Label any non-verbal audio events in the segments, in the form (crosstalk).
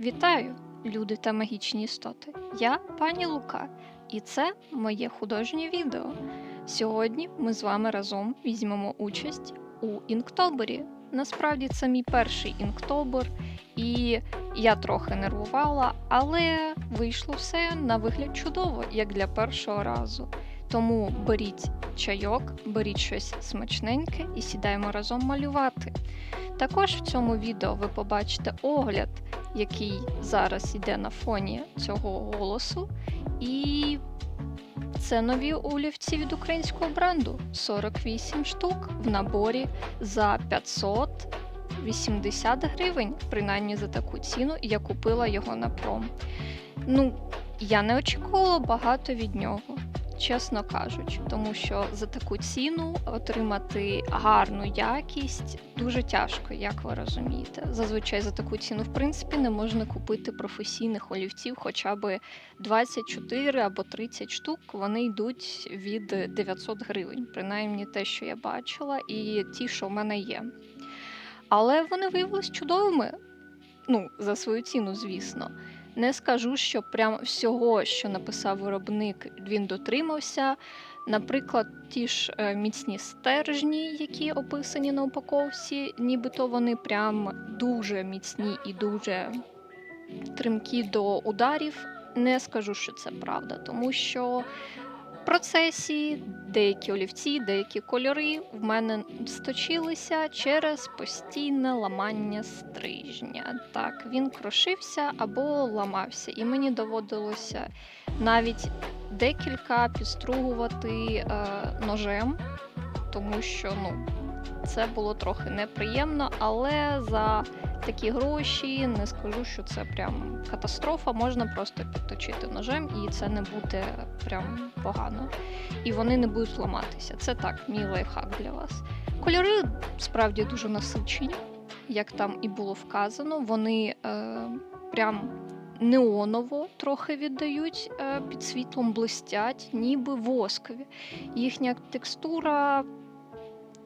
Вітаю, люди та магічні істоти. Я пані Лука, і це моє художнє відео. Сьогодні ми з вами разом візьмемо участь у інктобері. Насправді це мій перший інктобер, і я трохи нервувала, але вийшло все на вигляд чудово, як для першого разу. Тому беріть чайок, беріть щось смачненьке і сідаємо разом малювати. Також в цьому відео ви побачите огляд який зараз йде на фоні цього голосу. І це нові олівці від українського бренду. 48 штук в наборі за 580 гривень, принаймні за таку ціну, я купила його на пром. Ну, я не очікувала багато від нього. Чесно кажучи, тому що за таку ціну отримати гарну якість дуже тяжко, як ви розумієте. Зазвичай за таку ціну, в принципі, не можна купити професійних олівців, хоча б 24 або 30 штук. Вони йдуть від 900 гривень, принаймні те, що я бачила, і ті, що в мене є. Але вони виявилися чудовими. Ну, за свою ціну, звісно. Не скажу, що прям всього, що написав виробник, він дотримався. Наприклад, ті ж е, міцні стержні, які описані на упаковці, нібито вони прям дуже міцні і дуже тримкі до ударів. Не скажу, що це правда, тому що процесі деякі олівці, деякі кольори в мене сточилися через постійне ламання стрижня. Так, він крошився або ламався, і мені доводилося навіть декілька підстругувати е, ножем, тому що ну, це було трохи неприємно, але за такі гроші не скажу, що це прям катастрофа. Можна просто підточити ножем, і це не буде прям погано. І вони не будуть ламатися. Це так, мій лайфхак для вас. Кольори справді дуже насичені, як там і було вказано. Вони е, прям неоново трохи віддають е, під світлом блистять, ніби воскові. Їхня текстура,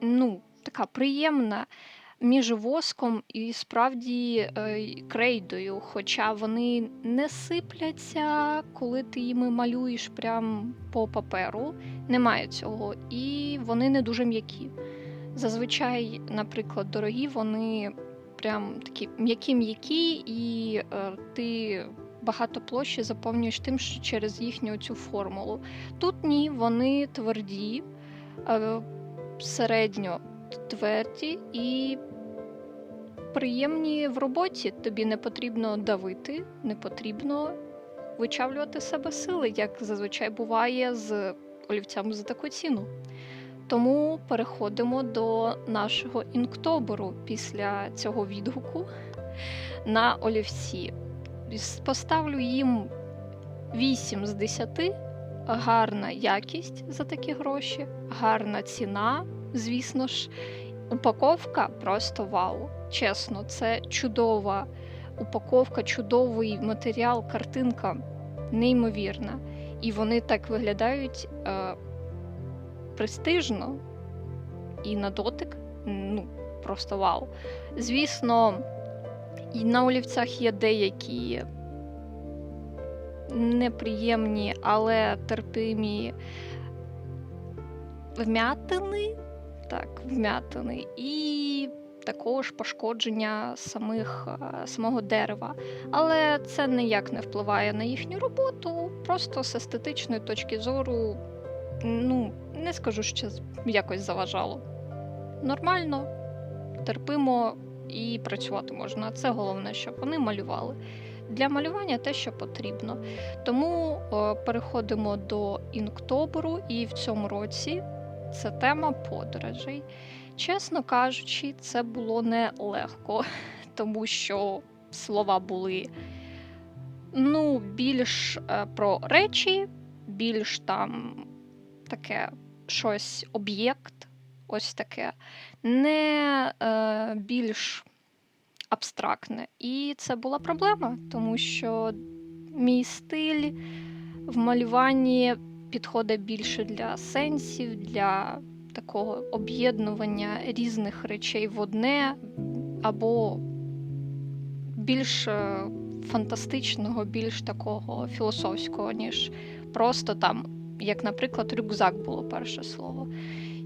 ну, така приємна між воском і справді е, крейдою, хоча вони не сипляться, коли ти їми малюєш прям по паперу. Немає цього, і вони не дуже м'які. Зазвичай, наприклад, дорогі, вони прям такі м'які-м'які, і е, ти багато площі заповнюєш тим, що через їхню цю формулу. Тут ні, вони тверді, е, середньо тверді і приємні в роботі. Тобі не потрібно давити, не потрібно вичавлювати себе сили, як зазвичай буває з олівцями за таку ціну. Тому переходимо до нашого інктобору після цього відгуку на олівці. Поставлю їм 8 з 10. Гарна якість за такі гроші, гарна ціна, звісно ж, упаковка просто вау. Чесно, це чудова упаковка, чудовий матеріал, картинка неймовірна. І вони так виглядають е, престижно і на дотик. Ну, просто вау. Звісно, і на олівцях є деякі неприємні, але терпимі вмятини. Так, вмятини. І також пошкодження самих, е, самого дерева. Але це ніяк не впливає на їхню роботу. Просто з естетичної точки зору, ну, не скажу, що якось заважало. Нормально, терпимо і працювати можна. Це головне, щоб вони малювали. Для малювання те, що потрібно. Тому е, переходимо до інктобору, і в цьому році це тема подорожей. Чесно кажучи, це було нелегко, (laughs) тому що слова були ну, більш е, про речі, більш там таке щось об'єкт, ось таке, не е, більш абстрактне. І це була проблема, тому що мій стиль в малюванні підходить більше для сенсів, для такого об'єднування різних речей в одне, або більш е, фантастичного, більш такого філософського, ніж просто там, як, наприклад, рюкзак було перше слово.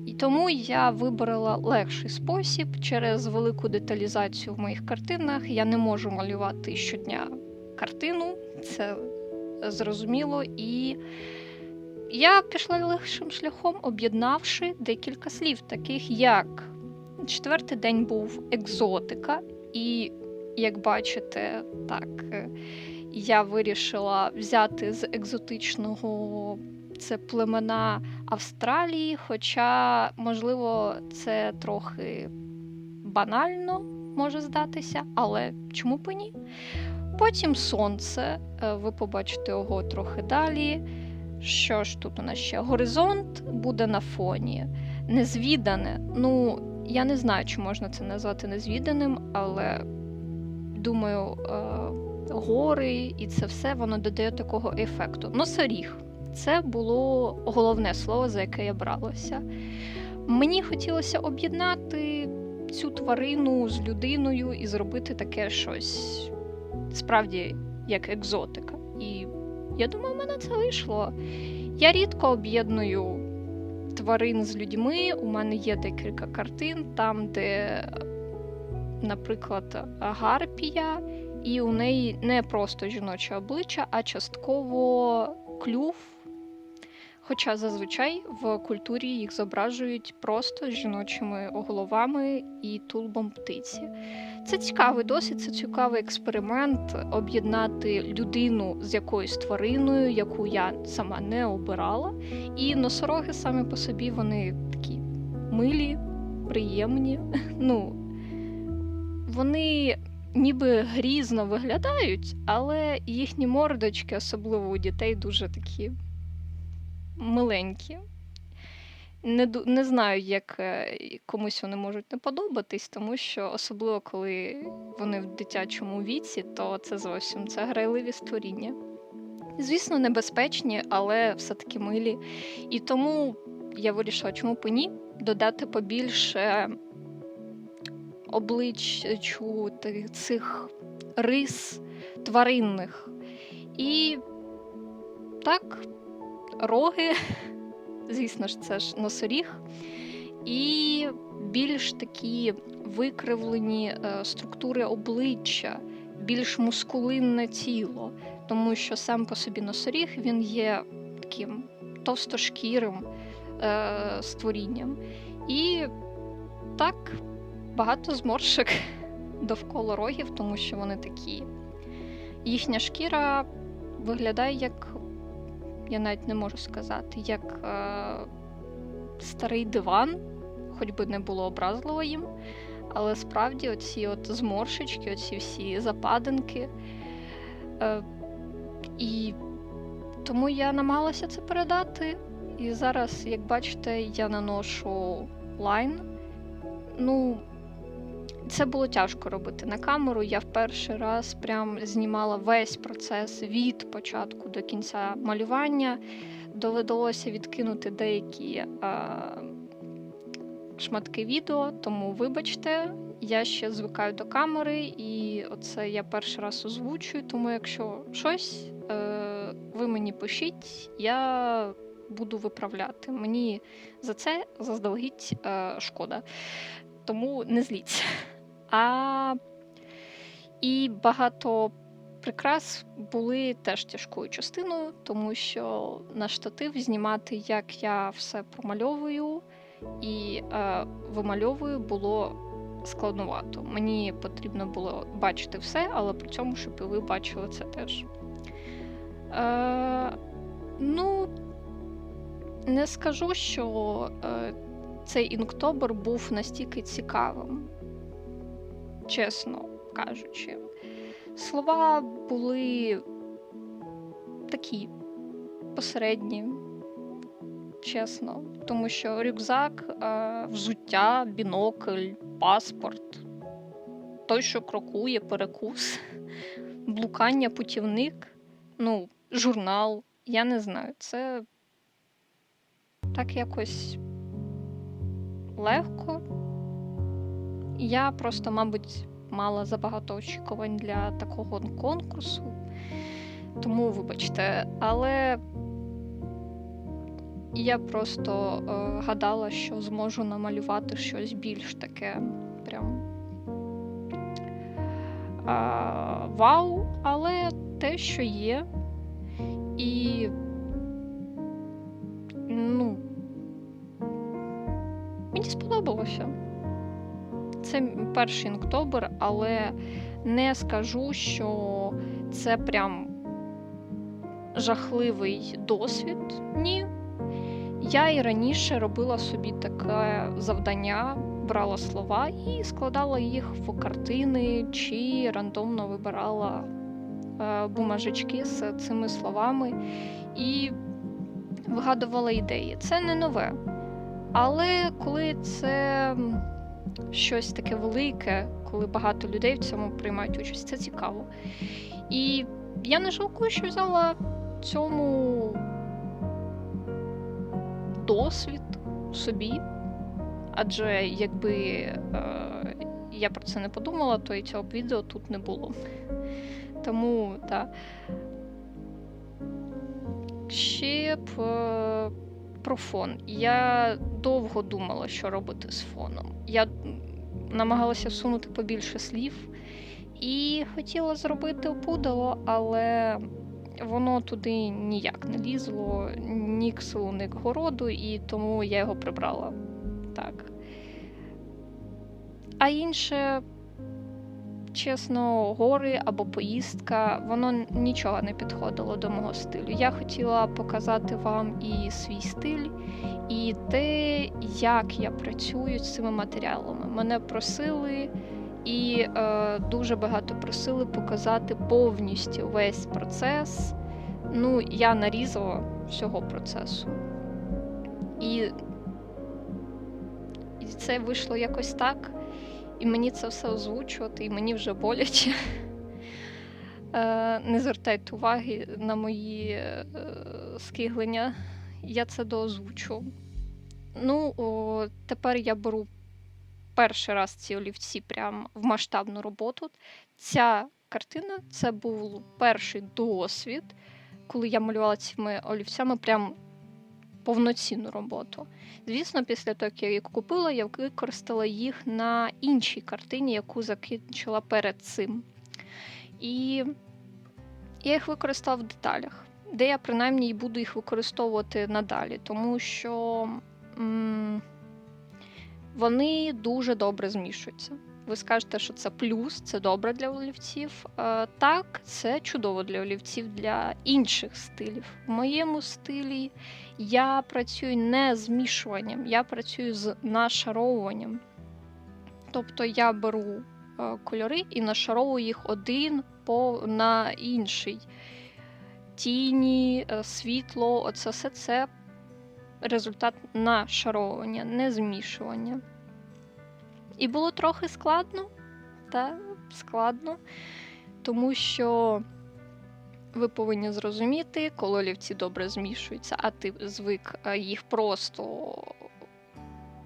І тому я вибрала легший спосіб через велику деталізацію в моїх картинах. Я не можу малювати щодня картину, це зрозуміло. І я пішла легшим шляхом, об'єднавши декілька слів, таких як четвертий день був екзотика, і, як бачите, так, е, я вирішила взяти з екзотичного це племена Австралії, хоча, можливо, це трохи банально може здатися, але чому б ні? Потім сонце, е, ви побачите його трохи далі. Що ж тут у нас ще? Горизонт буде на фоні. Незвідане. Ну, я не знаю, чи можна це назвати незвіданим, але думаю, е, гори і це все воно додає такого ефекту. Носоріг це було головне слово, за яке я бралася. Мені хотілося об'єднати цю тварину з людиною і зробити таке щось справді як екзотика. І я думаю, в мене це вийшло. Я рідко об'єдную тварин з людьми. У мене є декілька картин, там, де, наприклад, гарпія, і у неї не просто жіноче обличчя, а частково клюв. Хоча зазвичай в культурі їх зображують просто з жіночими головами і тулбом птиці. Це цікавий досвід, це цікавий експеримент об'єднати людину з якоюсь твариною, яку я сама не обирала. І носороги самі по собі вони такі милі, приємні. (laughs) Ну, Вони ніби грізно виглядають, але їхні мордочки, особливо у дітей, дуже такі миленькі. Не не знаю, як е, комусь вони можуть не подобатись, тому що особливо коли вони в дитячому віці, то це зовсім це грайливі створіння. Звісно, небезпечні, але все-таки милі. І тому я вирішила, чому б ні, додати побільше обличчю цих рис тваринних. І так, роги (laughs) звісно ж, це ж носоріг, і більш такі викривлені е, структури обличчя, більш мускулинне тіло, тому що сам по собі носоріг він є таким товстошкірим е, створінням. І так, багато зморшок (laughs) довкола рогів, тому що вони такі. Їхня шкіра виглядає як я навіть не можу сказати, як е, старий диван, хоч би не було образливо їм. Але справді оці от зморшечки, оці всі западинки. Е, І тому я намагалася це передати. І зараз, як бачите, я наношу лайн. Ну, це було тяжко робити на камеру. Я в перший раз прям знімала весь процес від початку до кінця малювання. Довелося відкинути деякі а, шматки відео, тому вибачте, я ще звикаю до камери, і оце я перший раз озвучую. Тому якщо щось, е, ви мені пишіть, я буду виправляти. Мені за це заздалегідь е, шкода. Тому не зліться. А і багато прикрас були теж тяжкою частиною, тому що на штатив знімати, як я все промальовую і е, вимальовую, було складновато. Мені потрібно було бачити все, але при цьому, щоб і ви бачили це теж. Е, Ну, не скажу, що е, цей інктобер був настільки цікавим чесно кажучи. Слова були такі посередні, чесно, тому що рюкзак, е, взуття, бінокль, паспорт, той, що крокує, перекус, блукання, путівник, ну, журнал, я не знаю, це так якось легко. Я просто, мабуть, мала забагато очікувань для такого конкурсу. Тому вибачте, але я просто е, гадала, що зможу намалювати щось більш таке прям а, вау, але те, що є, і ну, мені сподобалося. Це перший інктобер, але не скажу, що це прям жахливий досвід. Ні. Я і раніше робила собі таке завдання, брала слова і складала їх в картини чи рандомно вибирала е, бумажечки з цими словами і вигадувала ідеї. Це не нове. Але коли це щось таке велике, коли багато людей в цьому приймають участь, це цікаво. І я не жалкую, що взяла цьому досвід собі. Адже якби е, я про це не подумала, то і цього б відео тут не було. Тому, так. Ще б е, про фон. Я довго думала, що робити з фоном. Я намагалася всунути побільше слів і хотіла зробити опудало, але воно туди ніяк не лізло, ні к селу, ні к городу, і тому я його прибрала. Так. А інше, чесно, гори або поїздка, воно нічого не підходило до мого стилю. Я хотіла показати вам і свій стиль, і те, як я працюю з цими матеріалами. Мене просили і е, дуже багато просили показати повністю весь процес. Ну, я нарізала всього процесу. І, і це вийшло якось так. І мені це все озвучувати, і мені вже боляче. Е, Не звертайте уваги на мої е, скиглення. Я це доозвучу. Ну, о, тепер я беру перший раз ці олівці прям в масштабну роботу. Ця картина це був перший досвід, коли я малювала цими олівцями прям повноцінну роботу. Звісно, після того, як я їх купила, я використала їх на іншій картині, яку закінчила перед цим. І я їх використала в деталях, де я принаймні буду їх використовувати надалі, тому що м, вони дуже добре змішуються. Ви скажете, що це плюс, це добре для олівців. Е, так, це чудово для олівців для інших стилів. В моєму стилі я працюю не змішуванням, я працюю з нашаровуванням. Тобто я беру е, кольори і нашаровую їх один по, на інший. Тіні, е, світло, оце все це результат нашаровування, не змішування. І було трохи складно, та складно, тому що ви повинні зрозуміти, коли олівці добре змішуються, а ти звик е, їх просто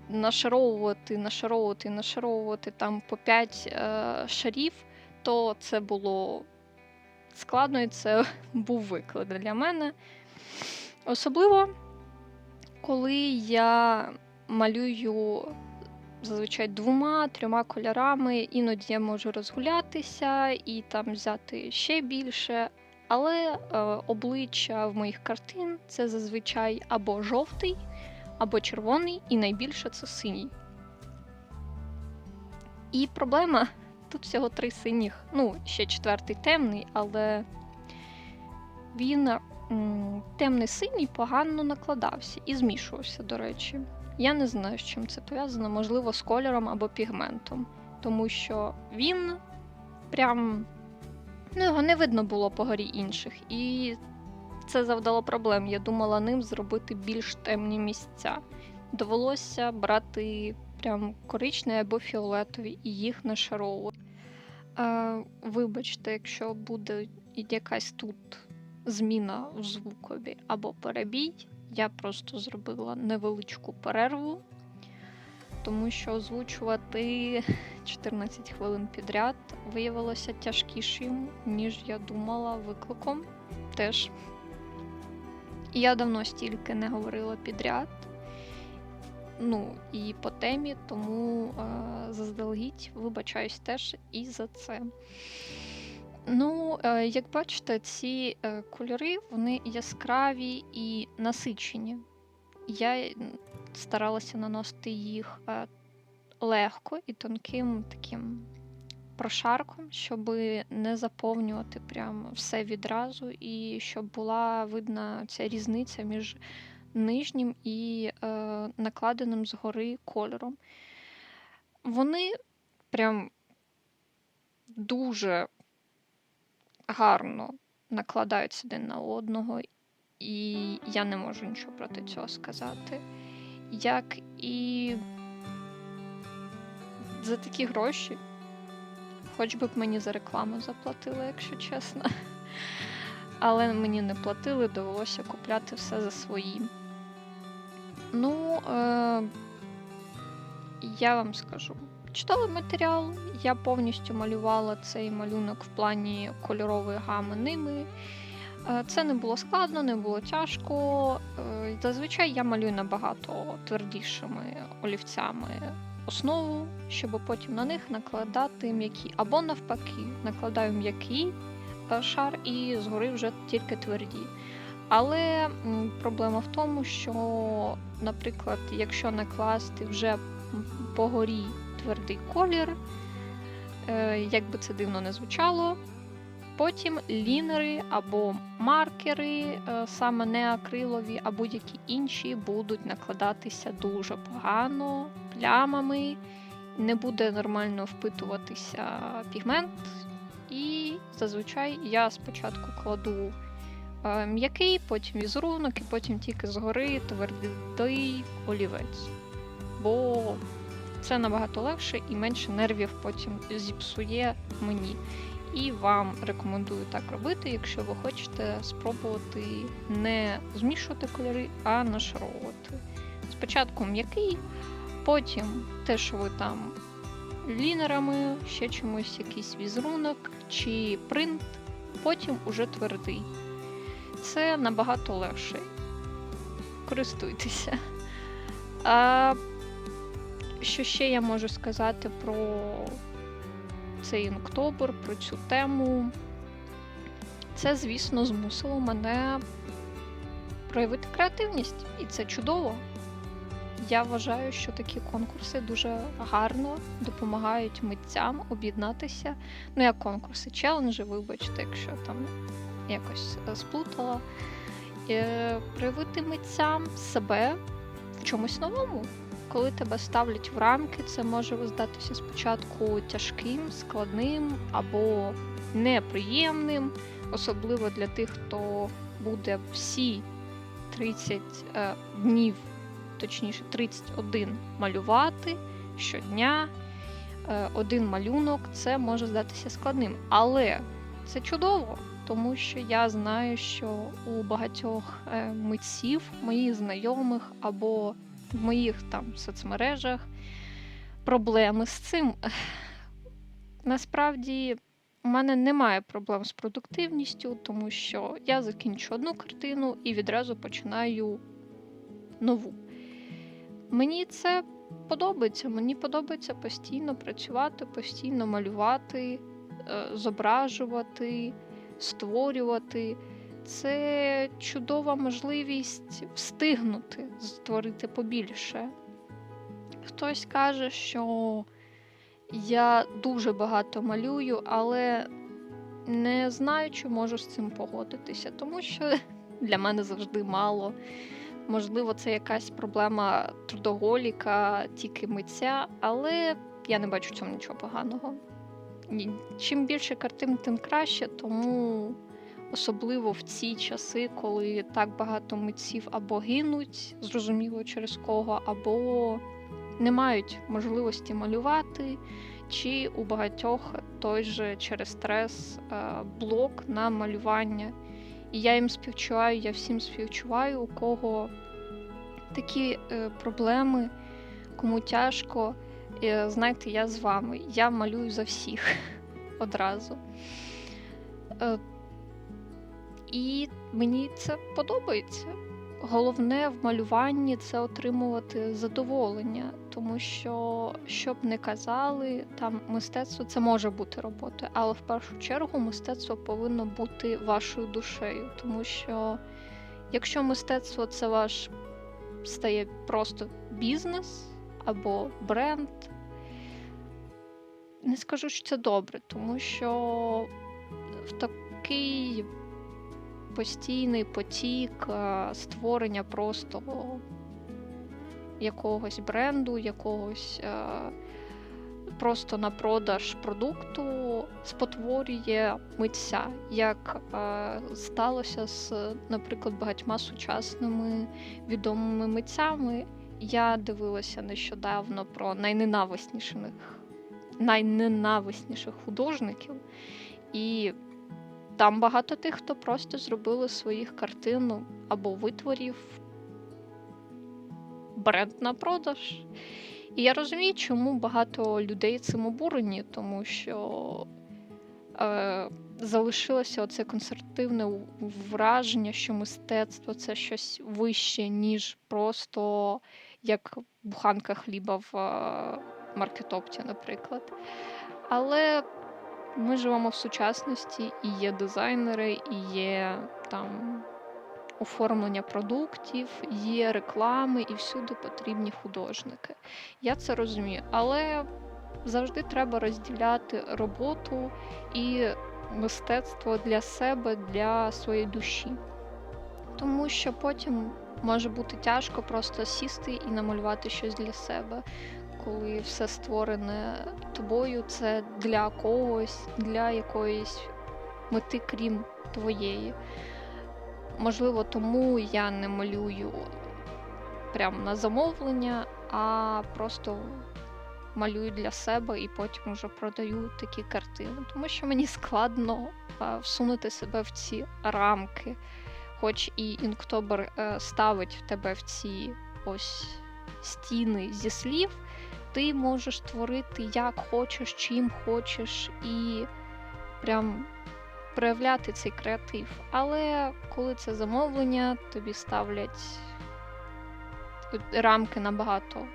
нашаровувати, нашаровувати, нашаровувати там по 5 е, шарів, то це було складно і це (laughs) був виклик для мене. Особливо, коли я малюю зазвичай двома, трьома кольорами, іноді я можу розгулятися і там взяти ще більше. Але е, обличчя в моїх картин це зазвичай або жовтий, або червоний, і найбільше це синій. І проблема тут всього три синіх. Ну, ще четвертий темний, але він м, темний синій погано накладався і змішувався, до речі. Я не знаю, з чим це пов'язано, можливо, з кольором або пігментом, тому що він прям ну, його не видно було по горі інших, і це завдало проблем. Я думала ним зробити більш темні місця. Довелося брати прям коричневі або фіолетові і їх нашаровувати. Е, вибачте, якщо буде якась тут зміна в звукові або перебій, я просто зробила невеличку перерву. тому що озвучувати 14 хвилин підряд виявилося тяжкішим, ніж я думала викликом. Теж. І Я давно стільки не говорила підряд. Ну, і по темі, тому е, заздалегідь вибачаюсь теж і за це. Ну, е, як бачите, ці е, кольори вони яскраві і насичені. Я старалася наносити їх е, легко і тонким таким прошарком, щоб не заповнювати прям все відразу, і щоб була видна ця різниця між нижнім і е, накладеним згори кольором. Вони прям дуже гарно накладаються один на одного, і я не можу нічого проти цього сказати. Як і за такі гроші, хоч би б мені за рекламу заплатили, якщо чесно. (laughs) Але мені не платили, довелося купляти все за свої. Ну, е- я вам скажу. Читала матеріал, я повністю малювала цей малюнок в плані кольорової гами ними. Е, Це не було складно, не було тяжко. Е, Зазвичай я малюю набагато твердішими олівцями основу, щоб потім на них накладати м'які. Або навпаки, накладаю м'який е, шар і згори вже тільки тверді. Але проблема в тому, що, наприклад, якщо накласти вже по горі твердий колір, е, як би це дивно не звучало, потім лінери або маркери, е, саме не акрилові, а будь-які інші, будуть накладатися дуже погано, плямами, не буде нормально впитуватися пігмент. І зазвичай я спочатку кладу е, м'який, потім візерунок, і потім тільки згори твердий олівець. Бо це набагато легше і менше нервів потім зіпсує мені. І вам рекомендую так робити, якщо ви хочете спробувати не змішувати кольори, а нашаровувати. Спочатку м'який, потім те, що ви там лінерами, ще чимось, якийсь візерунок чи принт, потім уже твердий. Це набагато легше. Користуйтеся. Що ще я можу сказати про цей інктобер, про цю тему? Це, звісно, змусило мене проявити креативність, і це чудово. Я вважаю, що такі конкурси дуже гарно допомагають митцям об'єднатися. Ну, як конкурси, челенджі, вибачте, якщо там якось е, сплутала. Е, проявити митцям себе в чомусь новому. Коли тебе ставлять в рамки, це може здатися спочатку тяжким, складним або неприємним, особливо для тих, хто буде всі 30 е, днів, точніше 31 малювати щодня. Е, один малюнок це може здатися складним. Але це чудово, тому що я знаю, що у багатьох е, митців, моїх знайомих або в моїх там соцмережах проблеми з цим. Насправді, у мене немає проблем з продуктивністю, тому що я закінчу одну картину і відразу починаю нову. Мені це подобається. Мені подобається постійно працювати, постійно малювати, е, зображувати, створювати. Це чудова можливість встигнути створити побільше. Хтось каже, що я дуже багато малюю, але не знаю, чи можу з цим погодитися, тому що (laughs) для мене завжди мало. Можливо, це якась проблема трудоголіка, тільки митця, але я не бачу в цьому нічого поганого. Чим більше картин, тим краще, тому особливо в ці часи, коли так багато митців або гинуть, зрозуміло через кого, або не мають можливості малювати, чи у багатьох той же через стрес е, блок на малювання. І я їм співчуваю, я всім співчуваю, у кого такі е, проблеми, кому тяжко, е, знайте, я з вами. Я малюю за всіх (laughs) одразу. І мені це подобається. Головне в малюванні це отримувати задоволення, тому що, що б не казали, там мистецтво це може бути роботою, але в першу чергу мистецтво повинно бути вашою душею, тому що якщо мистецтво це ваш стає просто бізнес або бренд, не скажу, що це добре, тому що в такий постійний потік е, створення просто якогось бренду, якогось е, просто на продаж продукту спотворює митця, як е, сталося з, наприклад, багатьма сучасними відомими митцями. Я дивилася нещодавно про найненависніших найненависніших художників, і там багато тих, хто просто зробили своїх картин або витворів бренд на продаж. І я розумію, чому багато людей цим обурені, тому що е, залишилося оце консервативне враження, що мистецтво це щось вище, ніж просто як буханка хліба в е, маркетопті, наприклад. Але ми живемо в сучасності, і є дизайнери, і є там оформлення продуктів, є реклами, і всюди потрібні художники. Я це розумію, але завжди треба розділяти роботу і мистецтво для себе, для своєї душі. Тому що потім може бути тяжко просто сісти і намалювати щось для себе, коли все створене тобою, це для когось, для якоїсь мети, крім твоєї. Можливо, тому я не малюю прямо на замовлення, а просто малюю для себе і потім вже продаю такі картини. Тому що мені складно всунути себе в ці рамки. Хоч і інктобер ставить в тебе в ці ось стіни зі слів, ти можеш творити як хочеш, чим хочеш, і прям проявляти цей креатив. Але коли це замовлення, тобі ставлять рамки набагато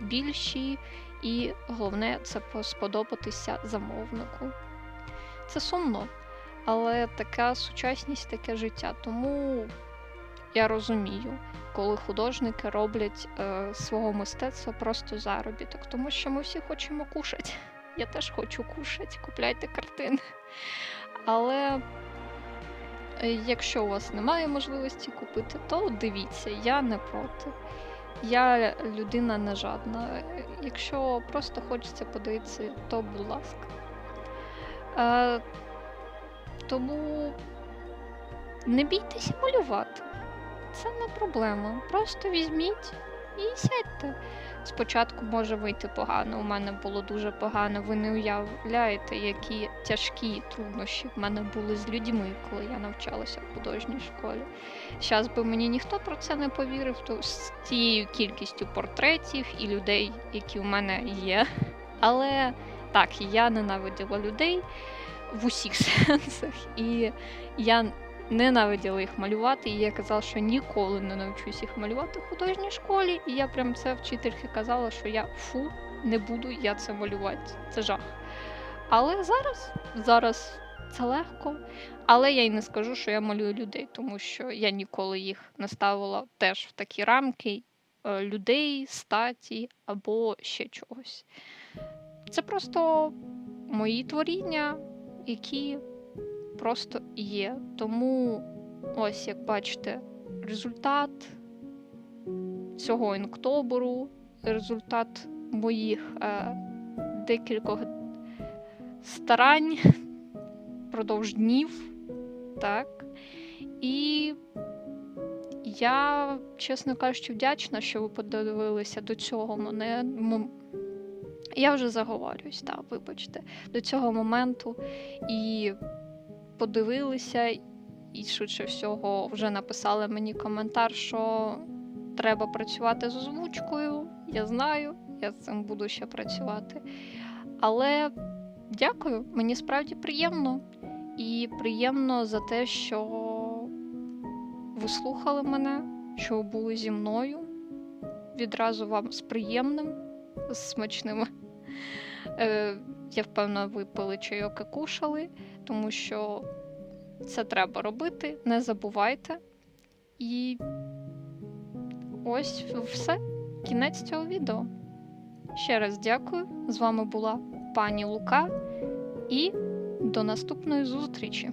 більші, і головне це сподобатися замовнику. Це сумно, але така сучасність, таке життя. Тому я розумію, коли художники роблять е, свого мистецтва просто заробіток, тому що ми всі хочемо кушати. Я теж хочу кушати, купляйте картини. Але е, якщо у вас немає можливості купити, то дивіться, я не проти. Я людина не жадна. Якщо просто хочеться подивитися, то будь ласка. Е, тому не бійтеся малювати. Це не проблема. Просто візьміть і сядьте. Спочатку може вийти погано. У мене було дуже погано. Ви не уявляєте, які тяжкі труднощі в мене були з людьми, коли я навчалася в художній школі. Зараз би мені ніхто про це не повірив, то з тією кількістю портретів і людей, які в мене є. Але так, я ненавиділа людей в усіх (laughs) сенсах, і я ненавиділа їх малювати, і я казала, що ніколи не навчусь їх малювати в художній школі. І я прям це вчительки казала, що я фу, не буду я це малювати. Це жах. Але зараз, зараз це легко. Але я й не скажу, що я малюю людей, тому що я ніколи їх не ставила теж в такі рамки е, людей, статі або ще чогось. Це просто мої творіння, які просто є. Тому ось як бачите, результат цього інктобору, результат моїх е, декількох старань впродовж днів. Так. І я, чесно кажучи, вдячна, що ви подивилися до цього мене. Я вже заговорююсь, так, вибачте, до цього моменту. І подивилися, і швидше всього вже написали мені коментар, що треба працювати з озвучкою. Я знаю, я з цим буду ще працювати. Але дякую, мені справді приємно. І приємно за те, що ви слухали мене, що були зі мною. Відразу вам з приємним, з смачним. Е, я впевнена, ви пили чайок і кушали, тому що це треба робити, не забувайте. І ось все. Кінець цього відео. Ще раз дякую. З вами була пані Лука і до наступної зустрічі.